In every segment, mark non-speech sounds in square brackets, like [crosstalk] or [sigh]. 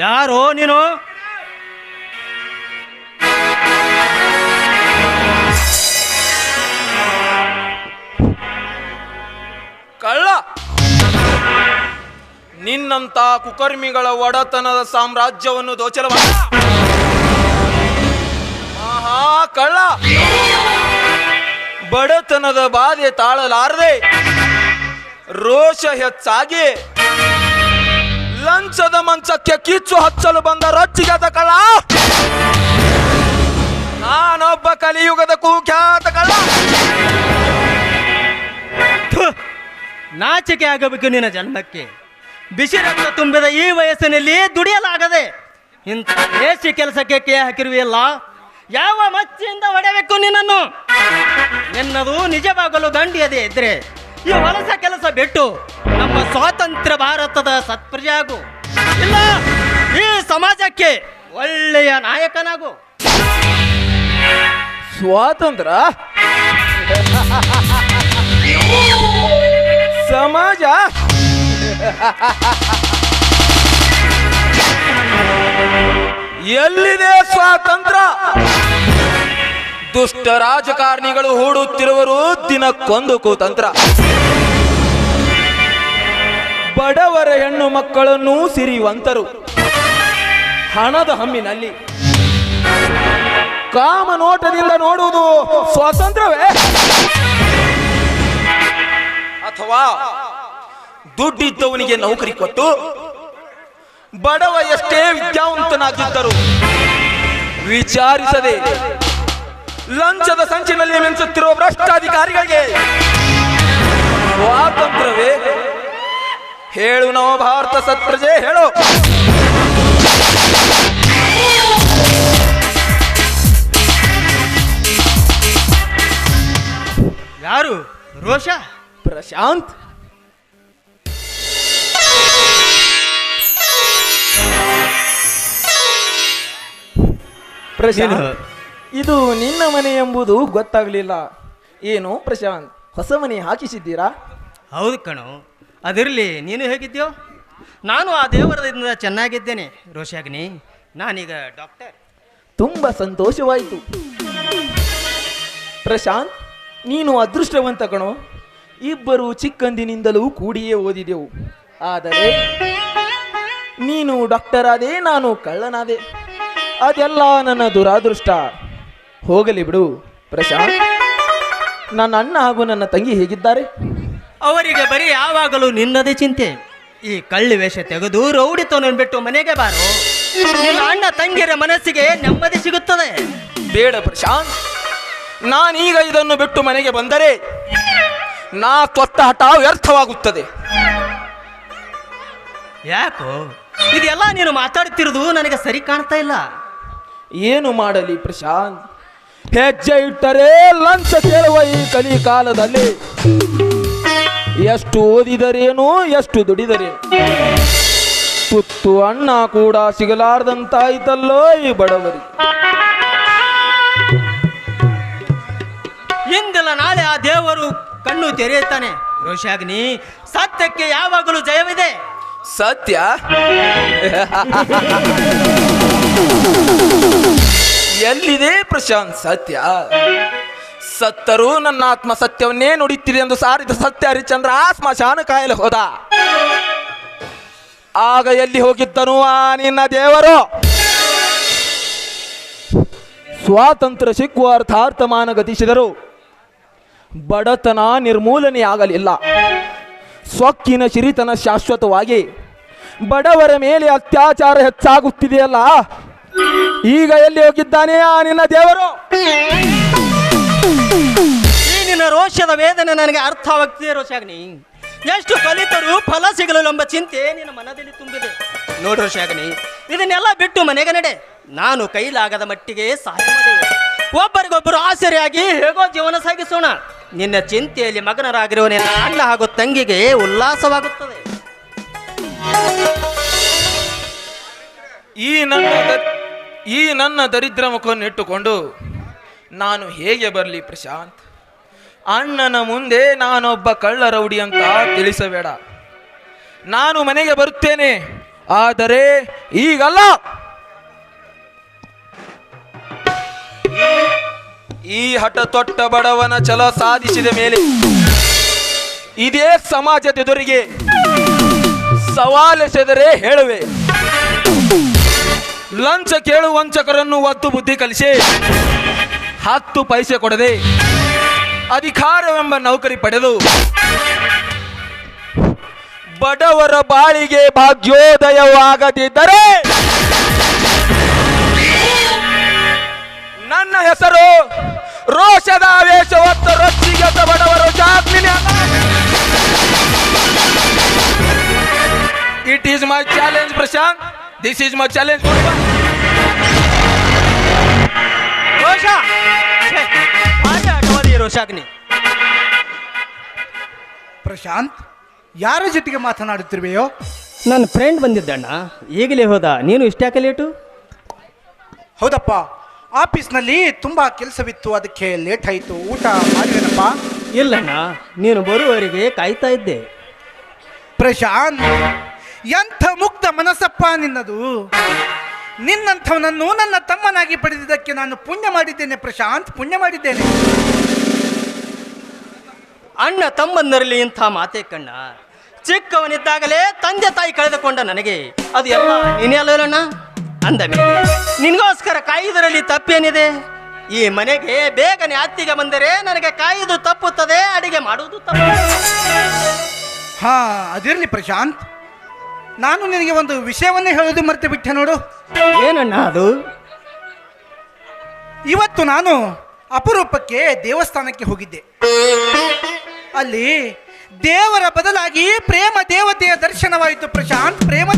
ಯಾರೋ ನೀನು? ಕಳ್ಳ! ನಿನ್ನಂತ ಕುಕರ್ಮಿಗಳ ಒಡತನದ ಸಾಮ್ರಾಜ್ಯವನ್ನು ದೋಚಲವ ಆಹಾ, ಕಳ್ಳ! ಬಡತನದ ಬಾಧೆ ತಾಳಲಾರದೆ ರೋಷ ಹೆಚ್ಚಾಗಿ ಲಂಚದ ಮಂಚಕ್ಕೆ ಕಿಚ್ಚು ಹಚ್ಚಲು ಬಂದ ರೊಚ್ಚಿಗೆದ ಕಳ ನಾನೊಬ್ಬ ಕಲಿಯುಗದ ಕುಖ್ಯಾತ ಕಳ. ನಾಚಿಕೆ ಆಗಬೇಕು ನಿನ್ನ ಜನ್ಮಕ್ಕೆ. ಬಿಸಿ ರಕ್ತ ತುಂಬಿದ ಈ ವಯಸ್ಸಿನಲ್ಲಿ ದುಡಿಯಲಾಗದೆ ಇಂಥ ದೇಶಿ ಕೆಲಸಕ್ಕೆ ಕೈ ಹಾಕಿರುವೆಯಲ್ಲ, ಯಾವ ಮಚ್ಚಿಯಿಂದ ಹೊಡೆಯಬೇಕು ನಿನ್ನನ್ನು? ಎನ್ನದು ನಿಜವಾಗಲು ದಂಡಿಯದೇ ಇದ್ರೆ. ಈ ವಲಸ ಕೆಲಸ ಬಿಟ್ಟು ನಮ್ಮ ಸ್ವಾತಂತ್ರ್ಯ ಭಾರತದ ಸತ್ಪ್ರಜೆಯಾಗು. ಇಲ್ಲ, ಈ ಸಮಾಜಕ್ಕೆ ಒಳ್ಳೆಯ ನಾಯಕನಾಗು. ಸ್ವಾತಂತ್ರ್ಯ? ಸಮಾಜ? ಎಲ್ಲಿದೆ ಸ್ವಾತಂತ್ರ್ಯ? ದುಷ್ಟ ರಾಜಕಾರಣಿಗಳು ಹೂಡುತ್ತಿರುವರು ದಿನಕ್ಕೊಂದು ಕುತಂತ್ರ. ಬಡವರ ಹೆಣ್ಣು ಮಕ್ಕಳನ್ನು ಸಿರಿವಂತರು ಹಣದ ಹಮ್ಮಿನಲ್ಲಿ. ಕಾಮನೋಟದಿಂದ ನೋಡುವುದು ಸ್ವಾತಂತ್ರ್ಯವೇ? ಅಥವಾ ದುಡ್ಡಿದ್ದವನಿಗೆ ನೌಕರಿ ಕೊಟ್ಟು ಬಡವ ಎಷ್ಟೇ ವಿದ್ಯಾವಂತನಾಗಿದ್ದರು ವಿಚಾರಿಸದೆ ಲಂಚದ ಸಂಚಿನಲ್ಲಿ ಮಿಂಚುತ್ತಿರುವ ಭ್ರಷ್ಟಾಧಿಕಾರಿಗಳಿಗೆ ಸ್ವಾತಂತ್ರ್ಯವೇ? ಹೇಳು ನಾವು ಭಾರತ ಸತ್ಪ್ರಜೆ ಹೇಳು. ಯಾರು? ರೋಷ? ಪ್ರಶಾಂತ್. ಪ್ರಶಾಂತ್. ಇದು ನಿನ್ನ ಮನೆ ಎಂಬುದು ಗೊತ್ತಾಗಲಿಲ್ಲ. ಏನು ಪ್ರಶಾಂತ್ ಹೊಸ ಮನೆ ಹಾಕಿಸಿದ್ದೀರಾ? ಹೌದು ಕಣೋ ಅದಿರಲಿ ನೀನು ಹೇಗಿದ್ಯೋ ನಾನು ಆ ದೇವರದಿಂದ ಚೆನ್ನಾಗಿದ್ದೇನೆ ರೋಷಾಗ್ನಿ. ನಾನೀಗ ಡಾಕ್ಟರ್. ತುಂಬ ಸಂತೋಷವಾಯಿತು. ಪ್ರಶಾಂತ್ ನೀನು ಅದೃಷ್ಟವಂತ ಕಣೋ. ಇಬ್ಬರು ಚಿಕ್ಕಂದಿನಿಂದಲೂ ಕೂಡಿಯೇ ಓದಿದೆವು. ಆದರೆ ನೀನು ಡಾಕ್ಟರ್ ಆದೆ ನಾನು ಕಳ್ಳನಾದೆ. ಅದೆಲ್ಲ ನನ್ನ ದುರಾದೃಷ್ಟ. ಹೋಗಲಿ ಬಿಡು ಪ್ರಶಾಂತ್. ನನ್ನ ಅಣ್ಣ ಹಾಗೂ ನನ್ನ ತಂಗಿ ಹೇಗಿದ್ದಾರೆ? ಅವರಿಗೆ ಬರೀ ಯಾವಾಗಲೂ ನಿನ್ನದೇ ಚಿಂತೆ. ಈ ಕಳ್ಳಿ ವೇಷ ತೆಗೆದು ರೌಡಿತನ ಬಿಟ್ಟು ಮನೆಗೆ ಬಾರು. ನಿನ್ನ ಅಣ್ಣ ತಂಗಿಯರ ಮನಸ್ಸಿಗೆ ನೆಮ್ಮದಿ ಸಿಗುತ್ತದೆ. ಬೇಡ ಪ್ರಶಾಂತ್. ನಾನೀಗ ಇದನ್ನು ಬಿಟ್ಟು ಮನೆಗೆ ಬಂದರೆ ನಾ ತ್ವತ್ತ ಹಠ ವ್ಯರ್ಥವಾಗುತ್ತದೆ. ಯಾಕೋ? ಇದೆಲ್ಲ ನೀನು ಮಾತಾಡುತ್ತಿರುವುದು ನನಗೆ ಸರಿ ಕಾಣ್ತಾ ಇಲ್ಲ. ಏನು ಮಾಡಲಿ ಪ್ರಶಾಂತ್? ಹೆಜ್ಜೆ ಇಟ್ಟರೆ ಲಂಚ ಕೇಳುವ ಈ ಕಲಿ ಕಾಲದಲ್ಲಿ ಎಷ್ಟು ಓದಿದರೇನು ಎಷ್ಟು ದುಡಿದರೆ ತುತ್ತು ಅಣ್ಣ ಕೂಡ ಸಿಗಲಾರ್ದಂತಾಯ್ತಲ್ಲೋ ಈ ಬಡವರು ಇಂದಲ್ಲ ನಾಳೆ ಆ ದೇವರು ಕಣ್ಣು ತೆರೆಯುತ್ತಾನೆ. ರೋಷಾಗ್ನಿ ಸತ್ಯಕ್ಕೆ ಯಾವಾಗಲೂ ಜಯವಿದೆ. ಸತ್ಯ? [laughs] ಎಲ್ಲಿದೆ ಪ್ರಶಾಂತ್ ಸತ್ಯ? ಸತ್ತರೂ ನನ್ನ ಆತ್ಮ ಸತ್ಯವನ್ನೇ ನುಡಿತೀರಿ ಎಂದು ಸಾರಿದ ಸತ್ಯ ಹರಿಚಂದ್ರ ಆ ಸ್ಮಶಾನ ಕಾಯಲು ಹೋದ. ಆಗ ಎಲ್ಲಿ ಹೋಗಿದ್ದನು ಆ ನಿನ್ನ ದೇವರು? ಸ್ವಾತಂತ್ರ್ಯ ಸಿಕ್ಕುವ ಅರ್ಥಾರ್ಥಮಾನ ಗತಿಸಿದರು. ಬಡತನ ನಿರ್ಮೂಲನೆಯಾಗಲಿಲ್ಲ ಸೊಕ್ಕಿನ ಸಿರಿತನ ಶಾಶ್ವತವಾಗಿ ಬಡವರ ಮೇಲೆ ಅತ್ಯಾಚಾರ ಹೆಚ್ಚಾಗುತ್ತಿದೆಯಲ್ಲ? ಈಗ ಎಲ್ಲಿ ಹೋಗಿದ್ದಾನೆ ಆ ನಿನ್ನ ದೇವರು? ಈ ನಿನ್ನ ರೋಷದ ವೇದನೆ ನನಗೆ ಅರ್ಥವಾಗ್ತಿದೆ ರೋಷಾಗ್ನಿ. ಎಷ್ಟು ಕಲಿತರೂ ಫಲ ಸಿಗಲು ಎಂಬ ಚಿಂತೆ ನಿನ್ನ ಮನದಲ್ಲಿ ತುಂಬಿದೆ. ನೋಡು ರೋಷಾಗ್ನಿ, ಇದನ್ನೆಲ್ಲ ಬಿಟ್ಟು ಮನೆಗೆ ನಡೆ. ನಾನು ಕೈಲಾಗದ ಮಟ್ಟಿಗೆ ಸಹಾಯ ಒಬ್ಬರಿಗೊಬ್ಬರು ಆಸರೆಯಾಗಿ ಹೇಗೋ ಜೀವನ ಸಾಗಿಸೋಣ. ನಿನ್ನ ಚಿಂತೆಯಲ್ಲಿ ಮಗನರಾಗಿರುವ ನಿನ್ನ ಅಣ್ಣ ಹಾಗೂ ತಂಗಿಗೆ ಉಲ್ಲಾಸವಾಗುತ್ತದೆ. ಈ ನನ್ನ ಈ ನನ್ನ ದರಿದ್ರ ಮುಖವನ್ನು ಇಟ್ಟುಕೊಂಡು ನಾನು ಹೇಗೆ ಬರಲಿ ಪ್ರಶಾಂತ್? ಅಣ್ಣನ ಮುಂದೆ ನಾನೊಬ್ಬ ಕಳ್ಳ ರೌಡಿ ಅಂತ ತಿಳಿಸಬೇಡ. ನಾನು ಮನೆಗೆ ಬರುತ್ತೇನೆ, ಆದರೆ ಈಗಲ್ಲ. ಈ ಹಠ ತೊಟ್ಟ ಬಡವನ ಛಲ ಸಾಧಿಸಿದ ಮೇಲೆ ಇದೇ ಸಮಾಜದ ಎದುರಿಗೆ ಸವಾಲೆಸೆದರೆ ಹೇಳುವೆ. ಲಂಚ ಕೇಳು ವಂಚಕರನ್ನು ಒತ್ತು ಬುದ್ಧಿ ಕಲಿಸಿ. ಹತ್ತು ಪೈಸೆ ಕೊಡದೆ ಅಧಿಕಾರವೆಂಬ ನೌಕರಿ ಪಡೆದು. ಬಡವರ ಬಾಳಿಗೆ ಭಾಗ್ಯೋದಯವಾಗದಿದ್ದರೆ ನನ್ನ ಹೆಸರು ರೋಷದ ಆವೇಶ ಹೊತ್ತು ರೊಚ್ಚಿಗೆದ್ದ ಬಡವರು it is my challenge Prashant this is my challenge ರೋಷ! ರೋಷಾಗ್ನಿ. ಪ್ರಶಾಂತ್ ಯಾರ ಜೊತೆಗೆ ಮಾತನಾಡುತ್ತಿರುವೆಯೋ? ನನ್ನ ಫ್ರೆಂಡ್ ಬಂದಿದ್ದಣ್ಣ ಈಗಲೇ ಹೋದ. ನೀನು ಇಷ್ಟ್ಯಾಕೆ ಲೇಟು ಹೌದಪ್ಪ ಆಫೀಸ್ನಲ್ಲಿ ತುಂಬ ಕೆಲಸವಿತ್ತು ಅದಕ್ಕೆ ಲೇಟ್ ಆಯಿತು. ಊಟ ಮಾಡಿದೆನಪ್ಪ ಇಲ್ಲಣ್ಣ ನೀನು ಬರುವವರೆಗೆ ಕಾಯ್ತಾ ಇದ್ದೆ. ಪ್ರಶಾಂತ್ ಎಂಥ ಮುಕ್ತ ಮನಸ್ಸಪ್ಪ ನಿನ್ನದು? ನಿನ್ನಂಥವನನ್ನು ನನ್ನ ತಮ್ಮನಾಗಿ ಪಡೆದಿದ್ದಕ್ಕೆ ನಾನು ಪುಣ್ಯ ಮಾಡಿದ್ದೇನೆ ಪ್ರಶಾಂತ್ ಪುಣ್ಯ ಮಾಡಿದ್ದೇನೆ. ಅಣ್ಣ ತಮ್ಮಂದರಲ್ಲಿ ಇಂಥ ಮಾತೆ ಕಣ್ಣ. ಚಿಕ್ಕವನಿದ್ದಾಗಲೇ ತಂದೆ ತಾಯಿ ಕಳೆದುಕೊಂಡ ನನಗೆ. ಅದು ಎಲ್ಲ ನೀನೇ ಅಲ್ಲಣ್ಣ ಅಂದ ಮೇಲೆ ನಿನಗೋಸ್ಕರ ಕಾಯುವುದರಲ್ಲಿ ತಪ್ಪೇನಿದೆ? ಈ ಮನೆಗೆ ಬೇಗನೆ ಅತ್ತಿಗೆ ಬಂದರೆ ನನಗೆ ಕಾಯುವುದು ತಪ್ಪುತ್ತದೆ ಅಡಿಗೆ ಮಾಡುವುದು ತಪ್ಪು. ಹಾ ಅದಿರಲಿ ಪ್ರಶಾಂತ್. ನಾನು ನಿನಗೆ ಒಂದು ವಿಷಯವನ್ನೇ ಹೇಳೋದು ಮರೆತು ಬಿಟ್ಟೆ ನೋಡು. ಏನಣ್ಣ ಅದು? ಇವತ್ತು ನಾನು ಅಪರೂಪಕ್ಕೆ ದೇವಸ್ಥಾನಕ್ಕೆ ಹೋಗಿದ್ದೆ. ಅಲ್ಲಿ ದೇವರ ಬದಲಾಗಿ ಪ್ರೇಮ ದೇವತೆಯ ದರ್ಶನವಾಯಿತು ಪ್ರಶಾಂತ್. ಪ್ರೇಮ.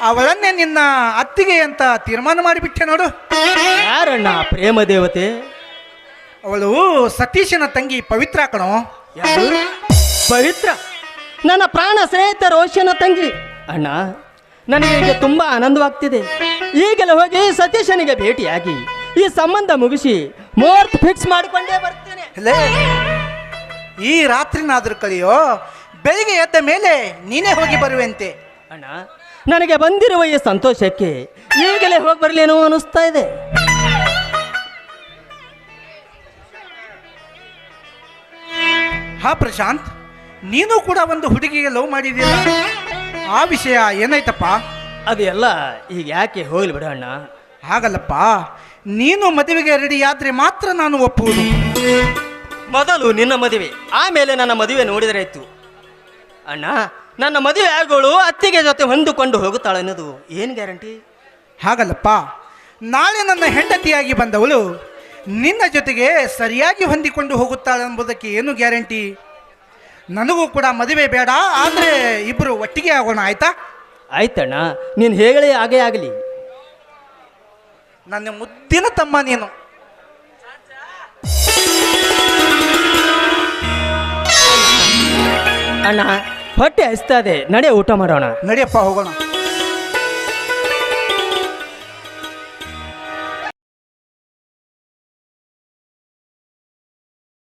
ಅವಳನ್ನೇ ನಿನ್ನ ಅತ್ತಿಗೆ ಅಂತ ತೀರ್ಮಾನ ಮಾಡಿಬಿಟ್ಟೆ ನೋಡು. ಯಾರಣ್ಣ ಪ್ರೇಮ ದೇವತೆ? ಅವಳು ಸತೀಶನ ತಂಗಿ ಪವಿತ್ರ ಕಣೋ. ಯಾರು? ಪವಿತ್ರ? ನನ್ನ ಪ್ರಾಣ ಸ್ನೇಹಿತ ರೋಷನ ತಂಗಿ. ಅಣ್ಣ ನನಗೆ ಈಗ ತುಂಬಾ ಆನಂದವಾಗ್ತಿದೆ. ಈಗಲೇ ಹೋಗಿ ಸತೀಶನಿಗೆ ಭೇಟಿಯಾಗಿ ಈ ಸಂಬಂಧ ಮುಗಿಸಿ ಮುಹೂರ್ತ ಫಿಕ್ಸ್ ಮಾಡಿಕೊಂಡೇ ಬರ್ತೇನೆ. ಲೇ ಈ ರಾತ್ರಿನಾದರೂ ಕಲಿಯೋ ಬೆಳಿಗ್ಗೆ ಎದ್ದ ಮೇಲೆ ನೀನೇ ಹೋಗಿ ಬರುವಂತೆ. ಅಣ್ಣ ನನಗೆ ಬಂದಿರುವ ಈ ಸಂತೋಷಕ್ಕೆ ಈಗಲೇ ಹೋಗಿ ಬರಲೇನೋ ಅನಿಸ್ತಾ ಇದೆ. ಹಾ ಪ್ರಶಾಂತ್ ನೀನು ಕೂಡ ಒಂದು ಹುಡುಗಿಗೆ ಲವ್ ಮಾಡಿದೀಯ ಆ ವಿಷಯ ಏನಾಯ್ತಪ್ಪ? ಅದು ಎಲ್ಲ ಈಗ ಯಾಕೆ ಹೋಗಲಿ ಬಿಡ ಅಣ್ಣ. ಹಾಗಲ್ಲಪ್ಪ ನೀನು ಮದುವೆಗೆ ರೆಡಿ ಆದ್ರೆ ಮಾತ್ರ ನಾನು ಒಪ್ಪುವುದು. ಮೊದಲು ನಿನ್ನ ಮದುವೆ ಆಮೇಲೆ ನನ್ನ ಮದುವೆ ನೋಡಿದರೆ ಆಯ್ತು. ಅಣ್ಣ ನನ್ನ ಮದುವೆ ಆಗೋಳು ಅತ್ತಿಗೆ ಜೊತೆ ಹೊಂದಿಕೊಂಡು ಹೋಗುತ್ತಾಳೆ ಅನ್ನೋದು ಏನು ಗ್ಯಾರಂಟಿ? ಹಾಗಲ್ಲಪ್ಪ ನಾಳೆ ನನ್ನ ಹೆಂಡತಿಯಾಗಿ ಬಂದವಳು ನಿನ್ನ ಜೊತೆಗೆ ಸರಿಯಾಗಿ ಹೊಂದಿಕೊಂಡು ಹೋಗುತ್ತಾಳೆ ಎಂಬುದಕ್ಕೆ ಏನು ಗ್ಯಾರಂಟಿ? ನನಗೂ ಕೂಡ ಮದುವೆ ಬೇಡ ಆದರೆ ಇಬ್ಬರು ಒಟ್ಟಿಗೆ ಆಗೋಣ ಆಯ್ತಾ? ಆಯ್ತಣ್ಣ ನೀನು ಹೇಳಿ ಹಾಗೇ ಆಗಲಿ. ನನ್ನ ಮುದ್ದಿನ ತಮ್ಮ ನೀನು. ಅಣ್ಣ ಹೊಟ್ಟೆ ಹಸ್ತಾ ಇದೆ ನಡೆ ಊಟ ಮಾಡೋಣ. ನಡೆಯಪ್ಪ ಹೋಗೋಣ.